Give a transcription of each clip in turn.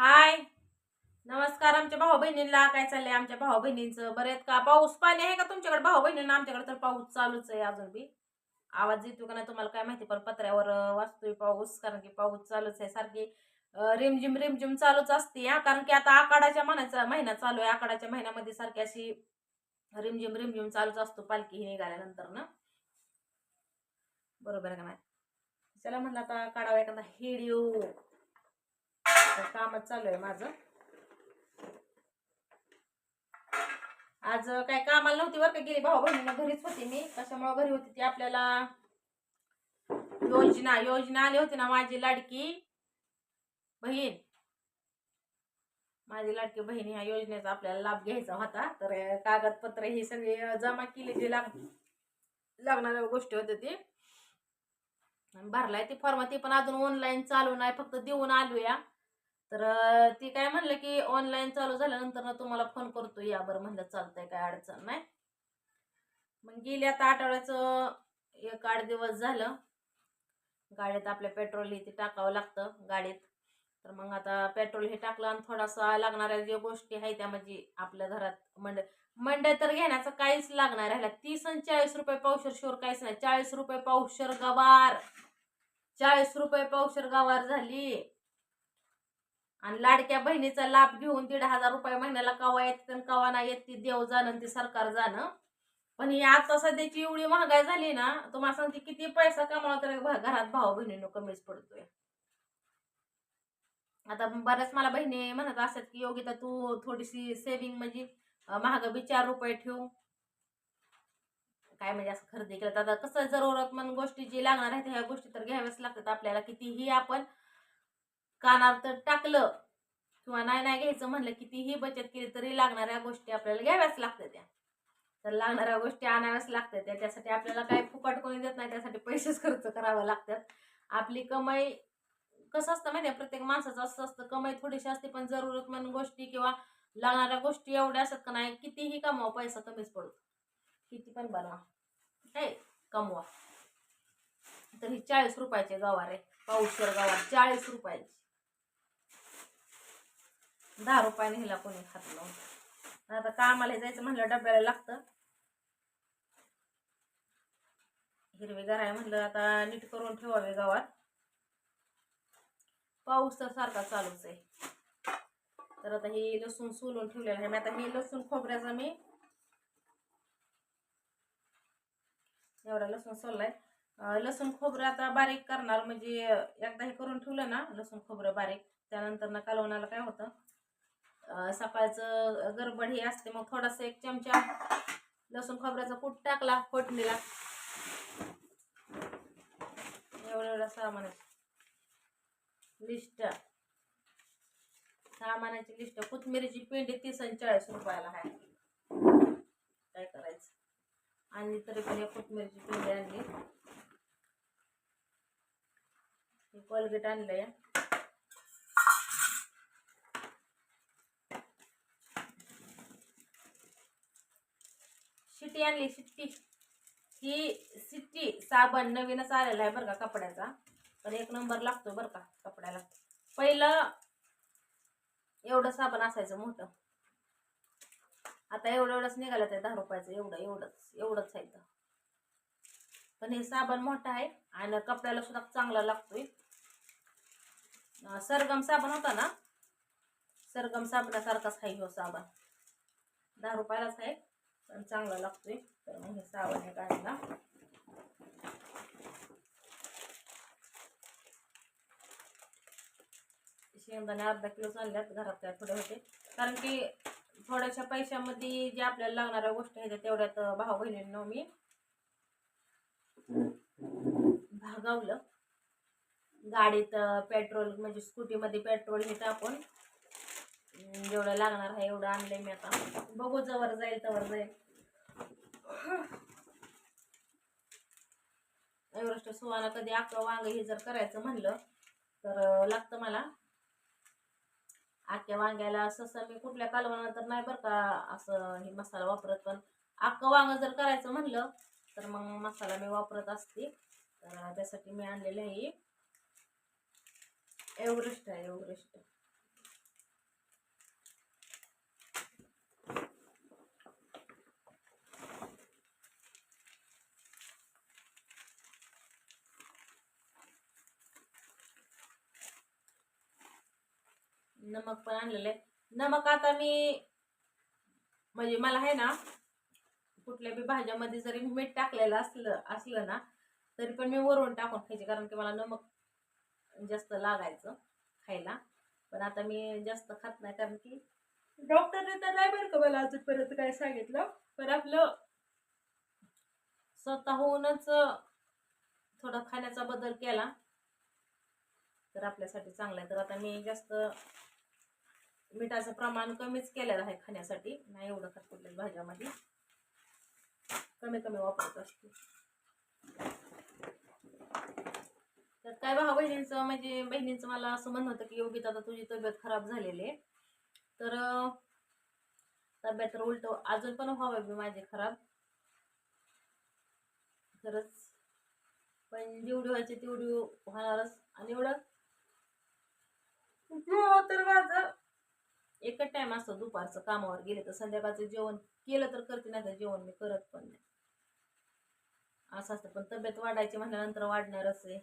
हाय. नमस्कार आमच्या भाऊ बहिणींना. काय चाललंय आमच्या भाऊ बहिणींचं? बरं आहेत का? पाऊस पाणी आहे का तुमच्याकडे? भाऊ बहिणींना आमच्याकडे तर पाऊस चालूच आहे अजून बी. आवाज येतो का नाही तुम्हाला? काय माहिती पण पत्र्यावर वाचतोय पाऊस कारण की पाऊस चालूच आहे. सारखी रिमझिम रिमझिम चालूच असते हा. कारण की आता आकाडाच्या महिन्याचा महिना चालू आहे. आकाडाच्या महिन्यामध्ये सारखी अशी रिमझिम रिमझिम चालूच असतो. पालखी हे निघाल्यानंतर ना. बरोबर आहे का नाही? चला म्हणलं आता काढावा एखादा हिडिओ तर कामच चालू आहे माझं. आज काय कामाला नव्हती बरं का गेली भाऊ बहिणीनं घरीच होती मी. कशामुळे घरी होती ती आपल्याला. योजना योजना आली होती ना माझी लाडकी बहीण. माझी लाडकी बहीण ह्या योजनेचा आपल्याला लाभ घ्यायचा होता. तर कागदपत्र ही सगळी जमा केली जी लाग लागणाऱ्या गोष्टी होत्या ती. भरलाय ती फॉर्म ती पण अजून ऑनलाईन चालू नाही फक्त देऊन आलूया. तर ती काय म्हणलं की ऑनलाईन चालू झाल्यानंतर ना तुम्हाला फोन करतो या बरं म्हणलं चालतंय काय अडचण नाही. मग गेली आता आठवड्याचं एक आठ दिवस झालं. गाडीत आपल्या पेट्रोल हे ते टाकावं लागतं गाडीत. तर मग आता पेट्रोल हे टाकलं आणि थोडासा लागणाऱ्या ज्या गोष्टी आहेत त्या म्हणजे आपल्या घरात मंड मंडळ तर घेण्याचं काहीच लागणार राहिला. तीस आणि चाळीस रुपये पावशर शोर काहीच नाही. चाळीस रुपये पावशर गवार. चाळीस रुपये पावशर गवार झाली. आणि लाडक्या बहिणीचा लाभ घेऊन दीड हजार रुपये महिन्याला कवा येत आणि कवा नाही येत ती देव जाणं ती सरकार जाणं. पण ही आता सध्याची एवढी महागाई झाली ना तुम्हाला सांगते किती पैसा कमावला तर घरात भाऊ बहिणीनं कमीच पडतोय. आता बऱ्याच मला बहिणी म्हणत असतात की योगिता तू थोडीशी सेविंग म्हणजे महाग बी चार रुपये ठेवू. काय म्हणजे असं खरेदी केलं. तर आता कसं जरूरतमंद गोष्टी जी लागणार आहेत ह्या गोष्टी तर घ्याव्याच लागतात आपल्याला. कितीही आपण कानात तर टाकलं. किंवा नाही नाही घ्यायचं म्हणलं कितीही बचत केली तरी लागणाऱ्या गोष्टी आपल्याला घ्याव्याच लागतात त्या. तर लागणाऱ्या गोष्टी आणाव्याच लागतात त्या. त्यासाठी आपल्याला काही फुकट कोणी देत नाही त्यासाठी पैसेच खर्च करावं लागतात. आपली कमाई कसं असतं माहिती आहे? प्रत्येक माणसाचं असं असतं कमाई थोडीशी असते पण जरूरतमंद गोष्टी किंवा लागणाऱ्या गोष्टी एवढ्या असतात का नाही कितीही कमवा पैसा कमीच पडतो. किती पण बनवा. काय कमवा. तर ही चाळीस रुपयाचे गवार आहे. पाऊसवर गवार चाळीस रुपयाची. दहा रुपयाने हिला कोणी खात नव्हतं. आता कामाला जायचं म्हणलं डब्याला लागतं. हिरवेगार आहे म्हणलं आता नीट करून ठेवावे गावात. पाऊस तर सारखा चालूच आहे. तर आता हे लसूण सोलून ठेवलेलं आहे. मी आता हे लसूण खोबऱ्याचा मी एवढा लसूण सोललाय. लसूण खोबरं आता बारीक करणार. म्हणजे एकदा हे करून ठेवलं ना लसूण खोबरं बारीक त्यानंतर ना कालवणाला काय होतं? सकाळचं गडबड हे असते मग थोडासा एक चमचा लसूण खोबऱ्याचा कूट टाकला फोटणीला एवढं एवढं सामानाची. लिस्ट. सामानाची लिस्ट. कोथमिरीची पेंडी तीस आणि चाळीस रुपयाला आहे. काय करायचं? आणि तरी पण या कोथमिरीची पेंडी आणली. कोलगेट आणलं या शिट्टी आणली शिट्टी. ही शिट्टी साबण नवीनच आलेला आहे बरं का कपड्याचा. पण एक नंबर लागतो बरं का कपड्याला. पहिलं एवढं साबण असायचं मोठं. आता एवढं एवढंच निघालं ते दहा रुपयाचं एवढं एवढंच एवढंच आहे इथं. पण हे साबण मोठं आहे आणि कपड्याला सुद्धा चांगला लागतोय. सरगम साबण होता ना? सरगम साबणासारखाच आहे हो साबण. दहा रुपयालाच आहे. पण चांगला लागतोय. तर मग हे साबण हे काढला शेंगदाणे अर्धा किलो चालल्यात घरात काय थोडे होते. कारण की थोड्याशा पैशामध्ये जे आपल्याला लागणाऱ्या गोष्टी आहेत तेवढ्यात भाव बहिणींना मी भागावलं. गाडीत पेट्रोल म्हणजे स्कूटीमध्ये पेट्रोल हे टाकून जेवढं लागणार आहे एवढं आणलंय मी आता. बघू जवळ जाईल तवर जाईल. एव्हरेस्ट सुवाना कधी अख्खं वांग हे जर करायचं म्हणलं तर लागतं मला. आख्या वांग्याला असं मी कुठल्या कालवणात तर नाही बरं का असं हे मसाला वापरत पण अख्खं वांग जर करायचं म्हणलं तर मग मसाला मी वापरत असते. तर त्यासाठी मी आणलेलं आहे. एव्हरेस्ट आहे एव्हरेस्ट. नमक पण आणलेलं आहे. नमक आता मी म्हणजे मला आहे ना कुठल्या बी भाज्यामध्ये जरी मीठ टाकलेलं असलं असलं ना तरी पण मी वरून टाकून खायचे कारण की मला नमक जास्त लागायचं खायला. पण आता मी जास्त खात नाही कारण की डॉक्टरने तर नाही बरं का मला अजूनपर्यंत काय सांगितलं पण आपलं स्वतःहूनच थोडा खाण्याचा बदल केला तर आपल्यासाठी चांगलं आहे. तर आता मी जास्त मिठाचं प्रमाण कमीच केलेलं आहे खाण्यासाठी. नाही एवढं खात कुठल्याच भाज्यामध्ये. कमी कमी वापरत असते. तर काय भाऊ बहिणींचं म्हणजे बहिणींचं मला असं म्हणणं होतं की योगिता आता तुझी तब्येत खराब झालेली आहे. तर तब्येत तर उलट अजून पण व्हावं मी माझी खराब. खरंच. पण जेवढी व्हायची तेवढी होणारच. आणि एवढं? हो, तर माझं एकच टाईम असतो दुपारचं कामावर गेले तर संध्याकाळचं जेवण केलं तर करते नाही तर जेवण मी करत पण नाही. असं असतं पण तब्येत वाढायची म्हणल्यानंतर वाढणारच आहे.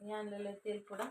हे आणलेलं तेल पुढं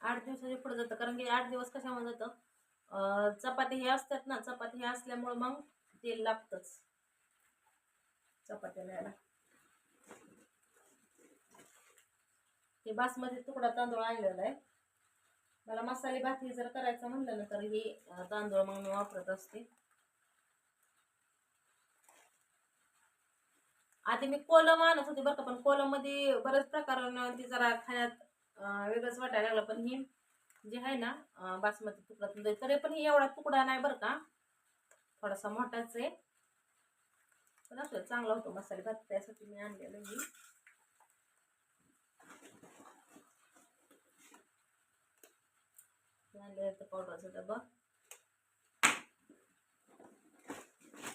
आठ दिवसाचे पुढे जातं कारण की आठ दिवस कशामुळे जातं? चपाती हे असतात ना चपाती हे असल्यामुळं मग तेल लागतंच. चपात्या न्यायला हे बासमती तुकडा तांदूळ आणलेला आहे. मला मसाले भात हे जर करायचं म्हणलं ना तर हे तांदूळ मग मी वापरत असते. आधी मी कोलम आणत होते बरं का पण कोलममध्ये बऱ्याच बरेच प्रकार ती जरा खाण्यात वेगळंच वाटायला लागलं. पण हे जे आहे ना बासमती तुकडा तांदूळ तरी पण हे एवढा तुकडा नाही बरं का. थोडासा मोठाच आहे. पण असं चांगला होतो मसाले भात त्यासाठी मी आणलेलं मी हे आणलेलं पावडरचा डबा.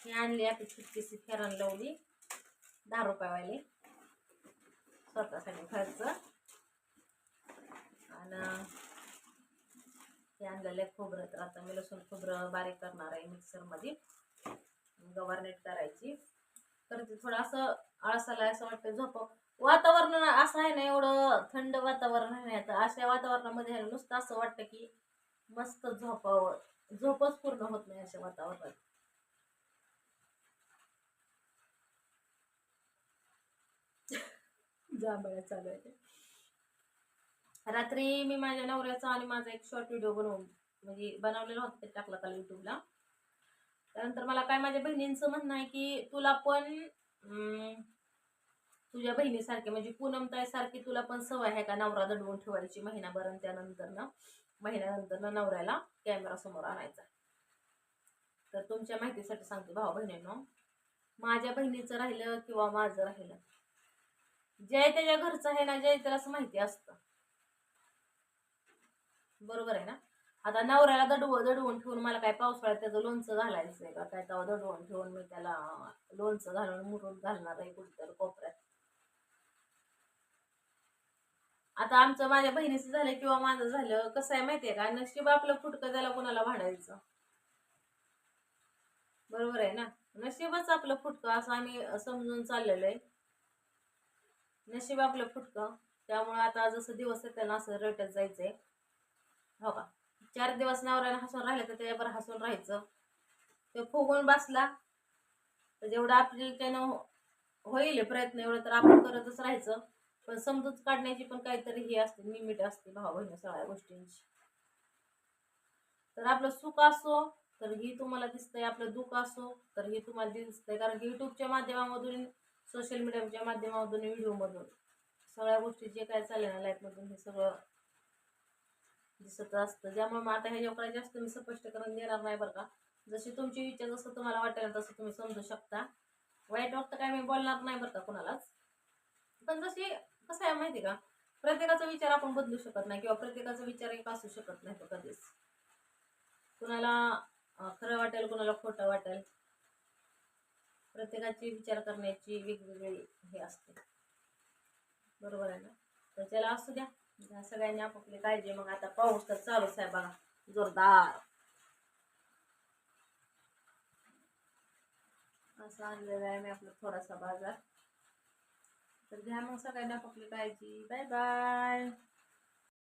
हे आणली आपली छोटीशी फेरण लावली. दहा रुपयावाली स्वतःसाठी खर्च आणि हे आणलेलं खोबरं. तर आता मी लसूण खोबरं बारीक करणार आहे मिक्सरमध्ये. गव्हारनेट करायची. तर ते थोडं असं आळसाला असं वाटतं झोप. वातावरण असं आहे ना एवढं थंड वातावरण आहे ना आता अशा वातावरणामध्ये नुसतं असं वाटतं की मस्त झोपावं. झोपच पूर्ण होत नाही अशा वातावरणात. जांभळ्या चालू आहे ते. रात्री मी माझ्या नवऱ्याचा आणि माझा एक शॉर्ट व्हिडिओ बनवून म्हणजे बनवलेला होता ते टाकला काल युट्यूबला त्यानंतर मला काय माझ्या बहिणींचं म्हणणं आहे की तुला पण अं, तुझ्या बहिणीसारखे म्हणजे पूनमताईसारखी तुला पण सवय आहे का नवरा दडवून ठेवायची महिनाभर त्यानंतर ना महिन्यानंतर ना नवऱ्याला कॅमेरा समोर आणायचा. तर तुमच्या माहितीसाठी सांगते भाऊ बहिणींनो. माझ्या बहिणीचं राहिलं किंवा माझं राहिलं. जय त्याच्या घरचं आहे ना जय त्याला असं माहिती असतं. बरोबर आहे ना? आता नवऱ्याला दडव दडवून ठेवून मला काय पावसाळ्यात त्याचं लोणचं घालायचं आहे का? काय तेव्हा दडवून ठेवून मी त्याला लोणचं घालून मुरून घालणार आहे कुठेतरी कोपऱ्यात. आता आमचं माझ्या बहिणीचं झालं किंवा माझं झालं कसं आहे माहितीये का? नशीब आपलं फुटकं त्याला कोणाला भांडायचं बरोबर आहे ना? नशीबच आपलं फुटकं असं आम्ही समजून चाललेलं आहे. नशीब आपलं फुटकं. त्यामुळे आता जसं दिवस आहे त्याला असं रटत जायचंय. हो का? चार दिवस नवऱ्याने हसून राहिलं तर त्याच्यावर हसून राहायचं. ते फुगून बसला. तर जेवढं आपल्याला त्यानं होईल प्रयत्न एवढं तर आपण करतच राहायचं. पण समजूत काढण्याची पण काहीतरी हे असते लिमिट असते भाऊ बहिणी सगळ्या गोष्टींची. तर आपलं सुख असो तर ही तुम्हाला दिसतंय आपलं दुःख असो तर हे तुम्हाला दिसतंय. कारण की युट्यूबच्या माध्यमामधून सोशल मीडियाच्या माध्यमामधून व्हिडिओमधून सगळ्या गोष्टी जे काय चालले ना लाईफमधून हे सगळं दिसत असतं. ज्यामुळे मग आता ह्याच्याकडे जास्त मी स्पष्टीकरण देणार नाही बरं का. जशी तुमची इच्छा जसं तुम्हाला वाटेल तसं तुम्ही समजू शकता. वाईट वाटतं काय मी बोलणार नाही बरं का कुणालाच. पण जशी कसं आहे माहिती का? प्रत्येकाचा विचार आपण बदलू शकत नाही किंवा प्रत्येकाचा विचार एक असू शकत नाही तो कधीच. कुणाला खरं वाटेल कुणाला खोटं वाटेल. प्रत्येकाची विचार करण्याची वेगवेगळी हे असते. बरोबर आहे ना? तर त्याला असू द्या. सगळ्यांनी आपापली काळजी मग आता पाऊस तर चालूच आहे बघा. जोरदार. असं आणलेलं आहे मी आपला थोडासा बाजार. तर घ्या मग सगळ्यांना पकडी काळजी बाय बाय.